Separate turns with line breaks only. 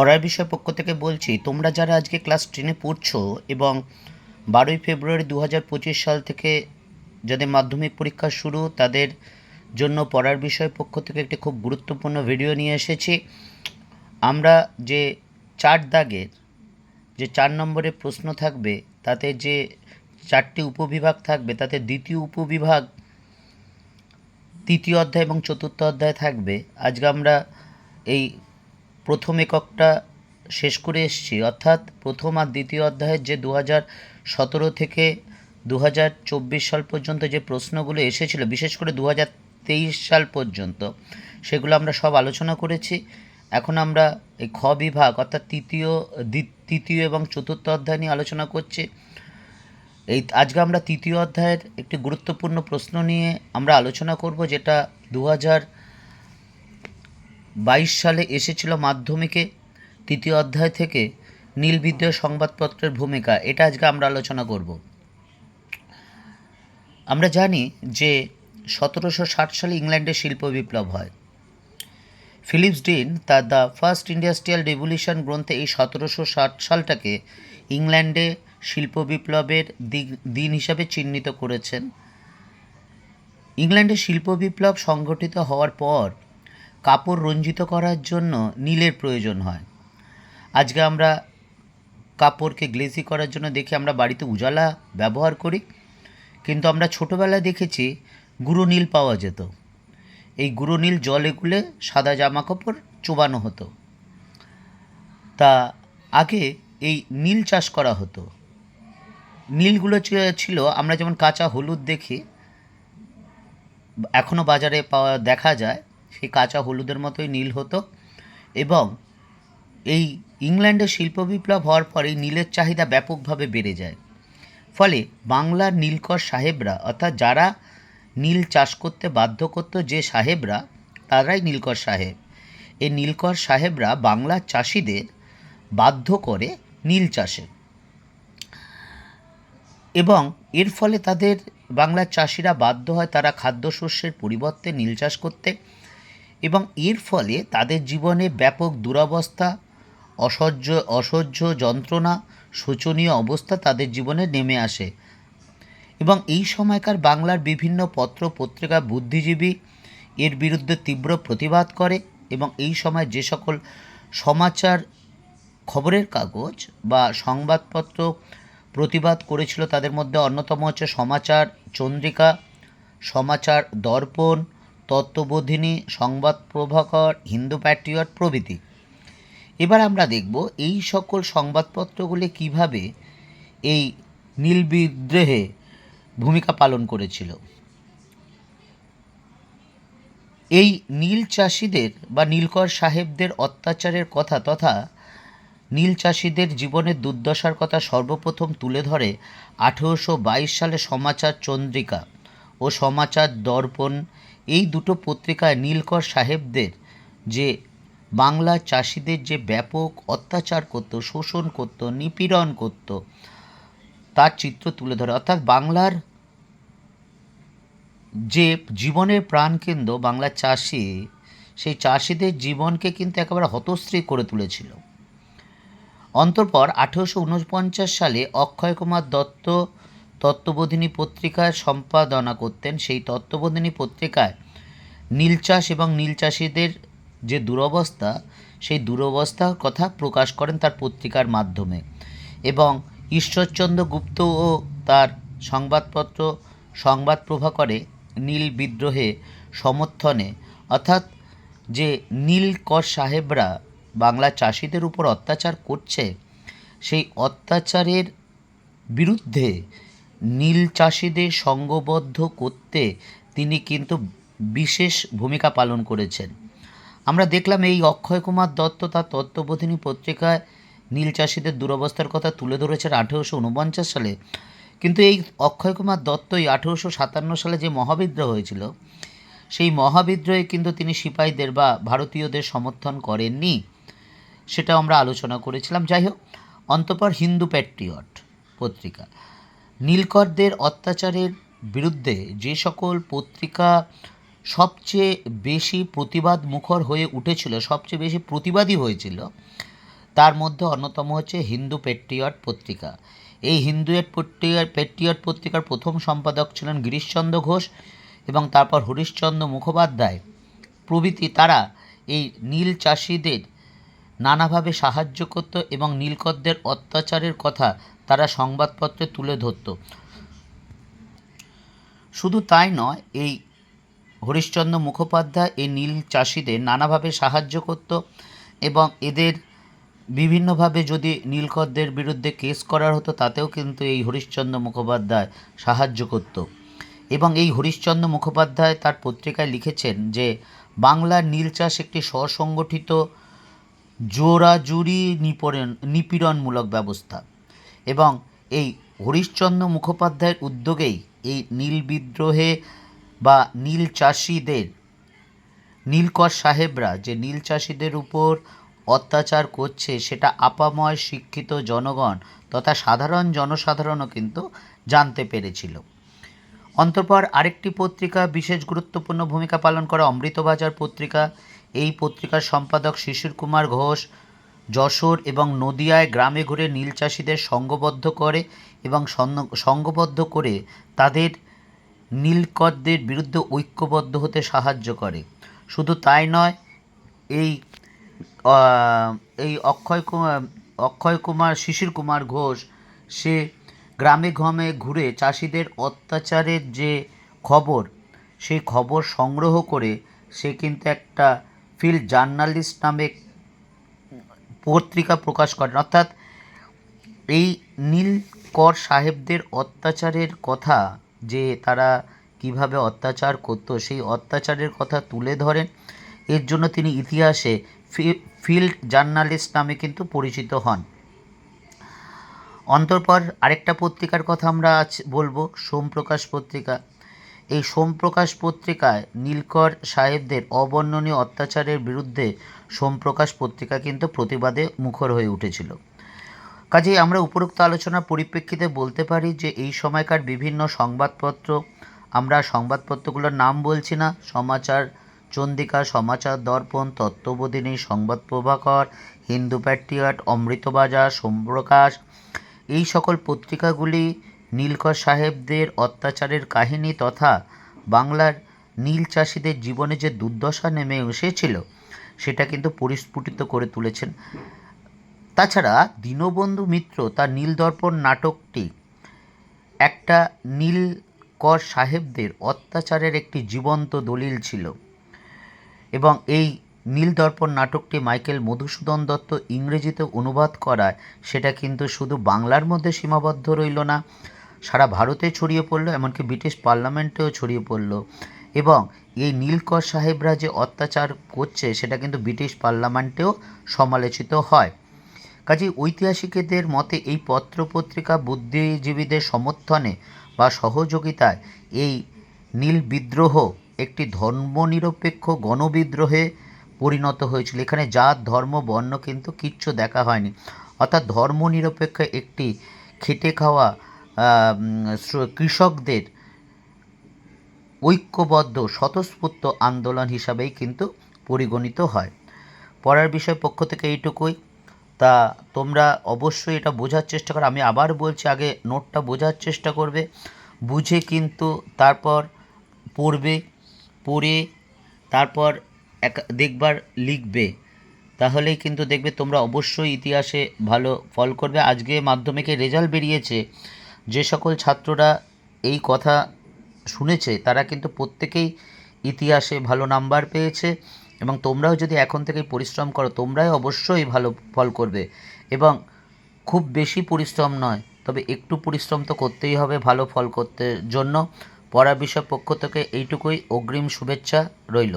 পড়ার বিষয় পক্ষ থেকে বলছি, তোমরা যারা আজকে ক্লাস টেনে পড়ছো এবং বারোই ফেব্রুয়ারি দু হাজার পঁচিশ সাল থেকে যাদের মাধ্যমিক পরীক্ষা শুরু, তাদের জন্য পড়ার বিষয় পক্ষ থেকে একটি খুব গুরুত্বপূর্ণ ভিডিও নিয়ে এসেছি। আমরা যে চার দাগের, যে চার নম্বরের প্রশ্ন থাকবে, তাতে যে চারটি উপবিভাগ থাকবে, তাতে দ্বিতীয় উপবিভাগ তৃতীয় অধ্যায় এবং চতুর্থ অধ্যায় থাকবে। আজকে আমরা এই প্রথম এককটা শেষ করে এসেছি। অর্থাৎ প্রথম আর দ্বিতীয় অধ্যায়ের যে দু সতেরো থেকে দু চব্বিশ সাল পর্যন্ত যে প্রশ্নগুলো এসেছিল, বিশেষ করে দু তেইশ সাল পর্যন্ত, সেগুলো আমরা সব আলোচনা করেছি। এখন আমরা এই খ বিভাগ, অর্থাৎ তৃতীয় তৃতীয় এবং চতুর্থ অধ্যায় নিয়ে আলোচনা করছি। এই আজকে আমরা তৃতীয় অধ্যায়ের একটি গুরুত্বপূর্ণ প্রশ্ন নিয়ে আমরা আলোচনা করব, যেটা দু হাজার বাইশ সালে এসেছিল মাধ্যমিকে তৃতীয় অধ্যায় থেকে নীল সংবাদপত্রের ভূমিকা। এটা আজকে আমরা আলোচনা করব। আমরা জানি যে সতেরোশো ষাট সালে ইংল্যান্ডে শিল্প বিপ্লব হয়। ফিলিপস ডিন তার দ্য ফার্স্ট ইন্ডাস্ট্রিয়াল রেভলিউশন গ্রন্থে এই সতেরোশো ষাট সালটাকে ইংল্যান্ডে শিল্প বিপ্লবের দিন হিসাবে চিহ্নিত করেছেন। ইংল্যান্ডে শিল্প বিপ্লব সংগঠিত হওয়ার পর কাপড় রঞ্জিত করার জন্য নীলের প্রয়োজন হয়। আজকে আমরা কাপড়কে গ্লেজি করার জন্য দেখি আমরা বাড়িতে উজালা ব্যবহার করি, কিন্তু আমরা ছোটোবেলায় দেখেছি গুঁড়ো নীল পাওয়া যেত। এই গুঁড়ো নীল জলে গুলে সাদা জামা কাপড় চোবানো হতো। তা আগে এই নীল চাষ করা হতো। নীলগুলো ছিল, আমরা যেমন কাঁচা হলুদ দেখি এখনও বাজারে পাওয়া দেখা যায় সেই কাঁচা হলুদের মতোই নীল হতো এবং এই ইংল্যান্ডে শিল্প বিপ্লব হওয়ার পর এই নীলের চাহিদা ব্যাপকভাবে বেড়ে যায়। ফলে বাংলার নীলকর সাহেবরা, অর্থাৎ যারা নীল চাষ করতে বাধ্য করত যে সাহেবরা, তারাই নীলকর সাহেব। এই নীলকর সাহেবরা বাংলার চাষিদের বাধ্য করে নীল চাষে। এবং এর ফলে তাদের বাংলার চাষিরা বাধ্য হয় তারা খাদ্যশস্যের পরিবর্তে নীল চাষ করতে। এবং এর ফলে তাদের জীবনে ব্যাপক দুরবস্থা, অসহ্য অসহ্য যন্ত্রণা, শোচনীয় অবস্থা তাদের জীবনে নেমে আসে। এবং এই সময়কার বাংলার বিভিন্ন পত্র পত্রিকা বুদ্ধিজীবী এর বিরুদ্ধে তীব্র প্রতিবাদ করে এবং এই সময় যে সকল সমাচার খবরের কাগজ বা সংবাদপত্র প্রতিবাদ করেছিল তাদের মধ্যে অন্যতম হচ্ছে সমাচার চন্দ্রিকা, সমাচার দর্পণ তত্ত্ববোধিনী, সংবাদ প্রভাকর, হিন্দু প্যাট্রিয়ট প্রভৃতি। এবার আমরা দেখব এই সকল সংবাদপত্রগুলি কীভাবে এই নীল বিদ্রোহে ভূমিকা পালন করেছিল। এই নীল চাষিদের বা নীলকর সাহেবদের অত্যাচারের কথা তথা নীল চাষিদের জীবনের দুর্দশার কথা সর্বপ্রথম তুলে ধরে আঠেরোশো বাইশ সালে সমাচার চন্দ্রিকা ও সমাচার দর্পণ এই দুটো পত্রিকায় নীলকর সাহেবদের যে বাংলা চাষিদের যে ব্যাপক অত্যাচার করত, শোষণ করত, নিপীড়ন করত, তার চিত্র তুলে ধরে। অর্থাৎ বাংলার যে জীবনের প্রাণকেন্দ্র বাংলার চাষি, সেই চাষিদের জীবনকে কিন্তু একেবারে হতশ্রী করে তুলেছিল। অন্তঃপর আঠেরোশো সালে অক্ষয় কুমার দত্ত তত্ত্ববোধিনী পত্রিকায় সম্পাদনা করতেন। সেই তত্ত্ববোধিনী পত্রিকায় নীল চাষ এবং নীল চাষিদের যে দুরবস্থা, সেই দুরবস্থার কথা প্রকাশ করেন তার পত্রিকার মাধ্যমে এবং ঈশ্বরচন্দ্র গুপ্তও তার সংবাদপত্র সংবাদ প্রভাকরে নীল বিদ্রোহে সমর্থনে, অর্থাৎ যে নীলকর সাহেবরা বাংলা চাষিদের উপর অত্যাচার করছে, সেই অত্যাচারের বিরুদ্ধে নীল চাষিদের সঙ্গবদ্ধ করতে তিনি কিন্তু বিশেষ ভূমিকা পালন করেছেন। আমরা দেখলাম এই অক্ষয় কুমার দত্ত তার তত্ত্ববোধিনী পত্রিকায় নীল চাষিদের দুরবস্থার কথা তুলে ধরেছেন আঠেরোশো উনপঞ্চাশ সালে। কিন্তু এই অক্ষয় কুমার দত্তই আঠেরোশো সাতান্ন সালে যে মহাবিদ্রোহ হয়েছিল, সেই মহাবিদ্রোহে কিন্তু তিনি সিপাহীদের বা ভারতীয়দের সমর্থন করেননি সেটা আমরা আলোচনা করেছিলাম। যাই হোক, অন্তপর হিন্দু প্যাট্রিয়ট পত্রিকা। নীলকরদের অত্যাচারের বিরুদ্ধে যে সকল পত্রিকা সবচেয়ে বেশি প্রতিবাদ মুখর হয়ে উঠেছিল, সবচেয়ে বেশি প্রতিবাদী হয়েছিল, তার মধ্যে অন্যতম হচ্ছে হিন্দু পেট্রিয়ট পত্রিকা। এই হিন্দু পেট্রিয়ট পেট্রিয়ট পত্রিকার প্রথম সম্পাদক ছিলেন গিরিশচন্দ্র ঘোষ এবং তারপর হরিশচন্দ্র মুখোপাধ্যায়। প্রভৃতি তারা এই নীল চাষিদের নানাভাবে সাহায্য করত এবং নীলকরদের অত্যাচারের কথা তারা সংবাদপত্রে তুলে ধরত। শুধু তাই নয়, এই হরিশ্চন্দ্র মুখোপাধ্যায় এই নীল চাষিদের নানাভাবে সাহায্য করত এবং এদের বিভিন্নভাবে যদি নীলকরদের বিরুদ্ধে কেস করার হতো, তাতেও কিন্তু এই হরিশ্চন্দ্র মুখোপাধ্যায় সাহায্য করত। এবং এই হরিশ্চন্দ্র মুখোপাধ্যায় তার পত্রিকায় লিখেছেন যে, বাংলার নীল চাষ একটি স্বসংগঠিত জোরাজুরি নিপীড়ন নিপীড়নমূলক ব্যবস্থা। এবং এই হরিশচন্দ্র মুখোপাধ্যায়ের উদ্যোগেই এই নীল বিদ্রোহে বা নীল চাষিদের, নীলকর সাহেবরা যে নীল চাষিদের উপর অত্যাচার করছে, সেটা আপাময় শিক্ষিত জনগণ তথা সাধারণ জনসাধারণও কিন্তু জানতে পেরেছিল। অন্তঃপর আরেকটি পত্রিকা, বিশেষ গুরুত্বপূর্ণ ভূমিকা পালন করে অমৃতবাজার পত্রিকা। এই পত্রিকার সম্পাদক শিশির কুমার ঘোষ যশোর এবং নদিয়ায় গ্রামে ঘুরে নীল চাষিদের সঙ্গবদ্ধ করে এবং সঙ্গবদ্ধ করে তাদের নীলকরদের বিরুদ্ধে ঐক্যবদ্ধ হতে সাহায্য করে। শুধু তাই নয়, এই এই অক্ষয় কুমার অক্ষয় কুমার, শিশির কুমার ঘোষ, সে গ্রামে গ্রামে ঘুরে চাষিদের অত্যাচারের যে খবর, সেই খবর সংগ্রহ করে সে কিন্তু একটা ফিল্ড জার্নালিস্ট নামে পত্রিকা প্রকাশ করেন। অর্থাৎ এই নীলকর সাহেবদের অত্যাচারের কথা যে তারা কীভাবে অত্যাচার করতো, সেই অত্যাচারের কথা তুলে ধরেন। এর জন্য তিনি ইতিহাসে ফিল্ড জার্নালিস্ট নামে কিন্তু পরিচিত হন। অন্তরপর আরেকটা পত্রিকার কথা আমরা আজ বলব, সোমপ্রকাশ পত্রিকা। এই সোমপ্রকাশ পত্রিকায় নীলকর সাহেবদের অবর্ণনীয় অত্যাচারের বিরুদ্ধে সোমপ্রকাশ পত্রিকা কিন্তু প্রতিবাদে মুখর হয়ে উঠেছিল। কাজেই আমরা উপরোক্ত আলোচনার পরিপ্রেক্ষিতে বলতে পারি যে এই সময়কার বিভিন্ন সংবাদপত্র, আমরা সংবাদপত্রগুলোর নাম বলছি না, সমাচার চন্দিকা, সমাচার দর্পণ, তত্ত্ববোধিনী, সংবাদ প্রভাকর, হিন্দু প্যাট্রিয়ট, অমৃতবাজার, সোমপ্রকাশ, এই সকল পত্রিকাগুলি নীলকর সাহেবদের অত্যাচারের কাহিনী তথা বাংলার নীল চাষিদের জীবনে যে দুর্দশা নেমে এসেছিল, সেটা কিন্তু পরিস্ফুটিত করে তুলেছেন। তাছাড়া দীনবন্ধু মিত্র তার নীলদর্পণ নাটকটি একটা নীলকর সাহেবদের অত্যাচারের একটি জীবন্ত দলিল ছিল এবং এই নীলদর্পণ নাটকটি মাইকেল মধুসূদন দত্ত ইংরেজিতে অনুবাদ করায় সেটা কিন্তু শুধু বাংলার মধ্যে সীমাবদ্ধ রইল না সারা ভারতে ছড়িয়ে পড়ল, এমনকি ব্রিটিশ পার্লামেন্টেও ছড়িয়ে পড়ল। এবং এই নীলকর সাহেবরা যে অত্যাচার করছে, সেটা কিন্তু ব্রিটিশ পার্লামেন্টেও সমালোচিত হয়। কাজেই ঐতিহাসিকদের মতে এই পত্রপত্রিকা বুদ্ধিজীবীদের সমর্থনে বা সহযোগিতায় এই নীল বিদ্রোহ একটি ধর্মনিরপেক্ষ গণবিদ্রোহে পরিণত হয়েছিল। এখানে জাত, ধর্ম, বর্ণ কিন্তু কিচ্ছু দেখা হয়নি। অর্থাৎ ধর্মনিরপেক্ষ একটি খেটে খাওয়া কৃষকদের ঐক্যবদ্ধ, স্বতঃস্ফূর্ত আন্দোলন হিসাবেই কিন্তু পরিগণিত হয়। পড়ার বিষয় পক্ষ থেকে এইটুকুই। তা তোমরা অবশ্যই এটা বোঝার চেষ্টা করো। আমি আবার বলছি, আগে নোটটা বোঝার চেষ্টা করবে। বুঝে কিন্তু তারপর পড়বে, পড়ে তারপর এক, দেখবার লিখবে। তাহলেই কিন্তু দেখবে তোমরা অবশ্যই ইতিহাসে ভালো ফল করবে। আজকে মাধ্যমিকের রেজাল্ট বেরিয়েছে। যে সকল ছাত্ররা এই কথা শুনেছে, তারা কিন্তু প্রত্যেকেই ইতিহাসে ভালো নাম্বার পেয়েছে এবং তোমরাও যদি এখন থেকেই পরিশ্রম করো, তোমরাই অবশ্যই ভালো ফল করবে এবং খুব বেশি পরিশ্রম নয়, তবে একটু পরিশ্রম তো করতেই হবে ভালো ফল করতে জন্য। পড়া বিষয় পক্ষ থেকে এইটুকুই, অগ্রিম শুভেচ্ছা রইল।